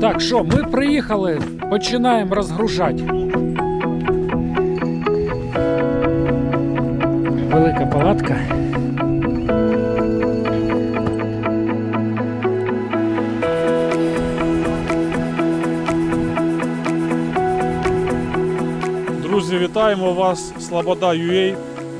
Так, що, ми приїхали, починаємо розгружати. Велика палатка. Друзі, вітаємо вас! Слобода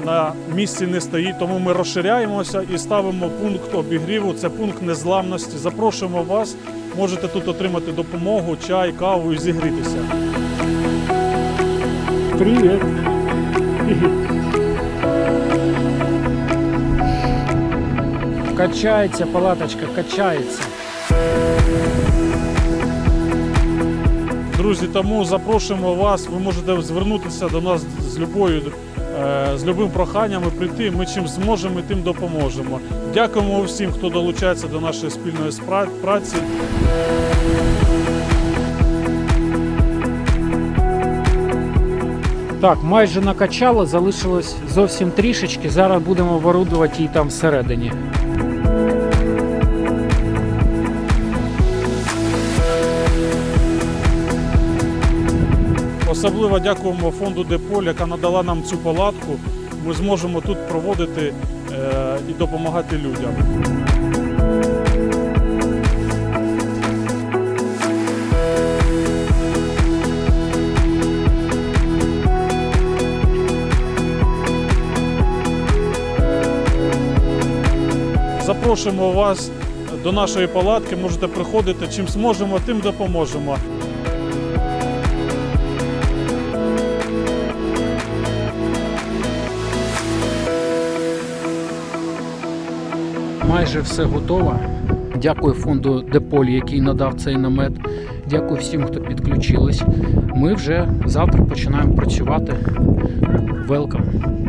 на місці не стоїть, тому ми розширяємося і ставимо пункт обігріву. Це пункт незламності. Запрошуємо вас. Можете тут отримати допомогу, чай, каву і зігрітися. Привіт. Качається палаточка, качається. Друзі, тому запрошуємо вас. Ви можете звернутися до нас з любою. Е, З любим проханням і прийти, ми чим зможемо, і тим допоможемо. Дякуємо всім, хто долучається до нашої спільної праці. Так, майже накачало, залишилось зовсім трішечки. Зараз будемо оборудувати її там всередині. Особливо дякуємо фонду Деполь, яка надала нам цю палатку. Ми зможемо тут проводити е, і допомагати людям. Запрошуємо вас до нашої палатки. Можете приходити. Чим зможемо, тим допоможемо. Майже все готово. Дякую фонду Деполь, який надав цей намет. Дякую всім, хто підключились. Ми вже завтра починаємо працювати. Welcome.